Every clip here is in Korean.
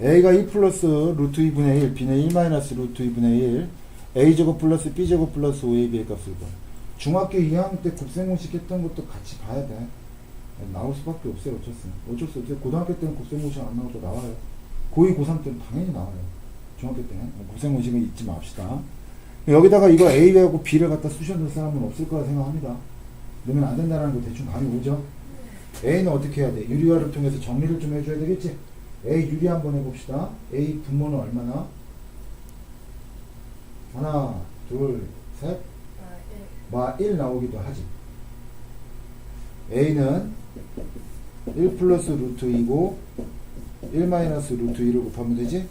a가 1 플러스 루트 2분의 1, b는 1 마이너스 루트 2분의 1, a제곱 플러스 b제곱 플러스 5ab의 값을 봐. 중학교 2학년 때 곱셈공식 했던 것도 같이 봐야 돼. 나올 수밖에 없어요, 어쩔 수. 어쩔 수 없어요. 고등학교 때는 곱셈공식 안 나와도 나와요. 고2, 고3 때는 당연히 나와요. 중학교 때는. 곱셈공식은 잊지 맙시다. 여기다가 이거 A하고 B를 갖다 쑤셔넣을 사람은 없을 거라 생각합니다. 넣으면 안 된다는 거 대충 감이 오죠? A는 어떻게 해야 돼? 유리화를 통해서 정리를 좀 해줘야 되겠지? A 유리 한번 해봅시다. A 분모는 얼마나? 하나, 둘, 셋. 마 1 나오기도 하지. A는 1 플러스 루트 2고 1 마이너스 루트 2를 곱하면 되지?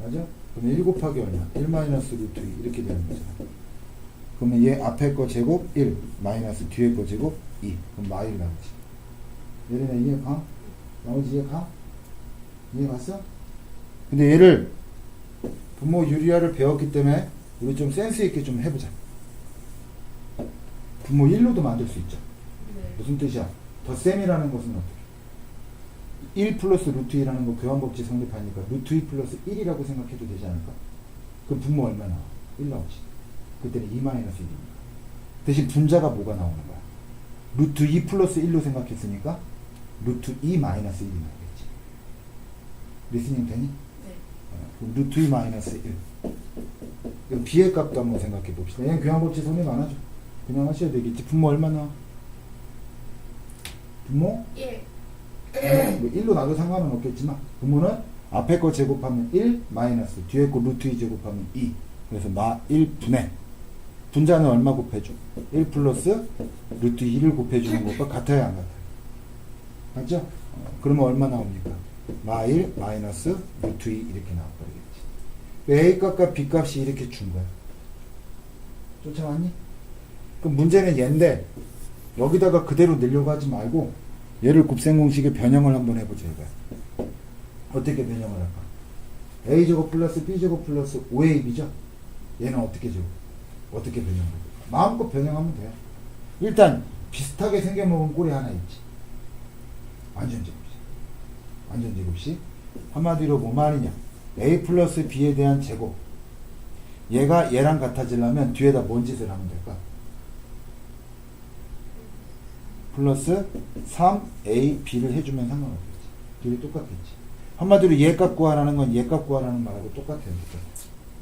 맞아? 그럼 1 곱하기 얼마? 1 마이너스 루트 2 이렇게 되는 거잖아. 그러면 얘 앞에 거 제곱 1 마이너스 뒤에 거 제곱 2 그럼 마 1 나오지. 얘네가 이해 가? 나오지 이해 가? 이해 갔어? 근데 얘를 부모 유리화를 배웠기 때문에 우리 좀 센스 있게 좀 해보자. 부모 1로도 만들 수 있죠. 네. 무슨 뜻이야? 덧셈이라는 것은 어떻게? 1 플러스 루트 2라는 거 교환법칙 성립하니까 루트 2 플러스 1이라고 생각해도 되지 않을까? 그럼 분모 얼마 나와? 1 나오지. 그때는 2 마이너스 1입니다. 대신 분자가 뭐가 나오는 거야? 루트 2 플러스 1로 생각했으니까 루트 2 마이너스 1이 나오겠지. 리스닝 되니? 네. 어, 루트 2 마이너스 1. 그럼 b의 값도 한번 생각해 봅시다. 얘는 교환법칙 성립 안 하죠. 그냥 하셔야 되겠지. 분모 얼마나? 분모? 1. 뭐 1로 나도 상관은 없겠지만 분모는 앞에 거 제곱하면 1 마이너스 뒤에 거 루트 2 제곱하면 2 그래서 마 1분의 분자는 얼마 곱해줘? 1 플러스 루트 2를 곱해주는 것과 같아야 안 같아요? 맞죠? 어, 그러면 얼마 나옵니까? 마1 마이너스 루트 2 이렇게 나와버리겠지. A 값과 B 값이 이렇게 준 거야. 쫓아왔니? 그럼 문제는 얘인데 여기다가 그대로 넣으려고 하지 말고 얘를 곱셈공식의 변형을 한번 해보자 이거 어떻게 변형을 할까? A제곱 플러스 b제곱 플러스 5ab죠? 얘는 어떻게 제곱 어떻게 변형할까? 마음껏 변형하면 돼요 일단 비슷하게 생겨먹은 꼴이 하나 있지 완전 제곱식 완전 제곱식 한마디로 뭐 말이냐 a 플러스 b에 대한 제곱 얘가 얘랑 같아지려면 뒤에다 뭔 짓을 하면 될까 플러스 3ab를 해주면 상관없겠지. 둘이 똑같겠지. 한마디로 얘 값 구하라는 건 얘 값 구하라는 말하고 똑같아요.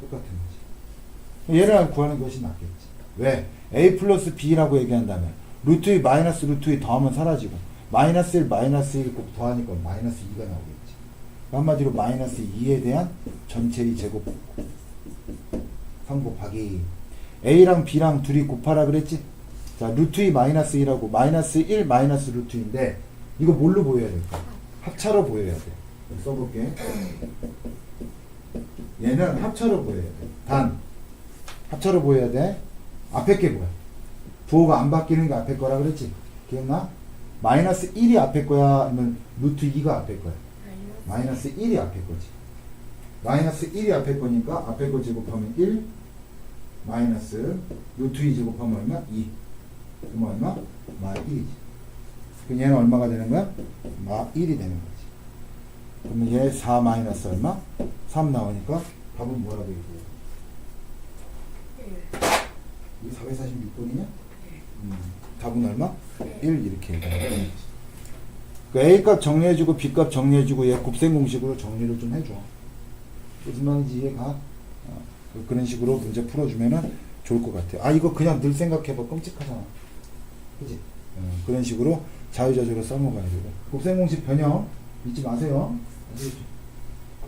똑같은 거지. 얘를 구하는 것이 낫겠지. 왜? a 플러스 b라고 얘기한다면 루트 2 마이너스 루트 2 더하면 사라지고 마이너스 1 마이너스 1 더하니까 마이너스 2가 나오겠지. 한마디로 마이너스 2에 대한 전체의 제곱 성 곱하기 a랑 b랑 둘이 곱하라 그랬지? 자, 루트 2 마이너스 1하고 마이너스 1 마이너스 루트 2인데 이거 뭘로 보여야 될까? 합차로 보여야 돼. 써볼게. 얘는 합차로 보여야 돼. 단 합차로 보여야 돼. 앞에 게 뭐야? 부호가 안 바뀌는 게 앞에 거라 그랬지? 기억나? 마이너스 1이 앞에 거야? 아니면 루트 2가 앞에 거야? 마이너스 1이 앞에 거지. 마이너스 1이 앞에 거니까 앞에 거 제곱하면 1 마이너스 루트 2 제곱하면 얼마? 2 그럼 얼마? 마 1이지. 그럼 얘는 얼마가 되는 거야? 마 1이 되는 거지. 그러면 얘 4 마이너스 얼마? 3 나오니까 답은 뭐라고 얘기해? 1. 이 446번이냐? 음, 답은 얼마? 1 이렇게. 그 A 값 정리해주고 B 값 정리해주고 얘 곱셈 공식으로 정리를 좀 해줘. 무슨 말인지 이해가? 어, 그- 그런 식으로 문제 풀어주면은 좋을 것 같아. 아 이거 그냥 늘 생각해봐 끔찍하잖아. 그지? 어, 그런 식으로 자유자재로 써먹어야 되고 곱셈 공식 변형 잊지 마세요.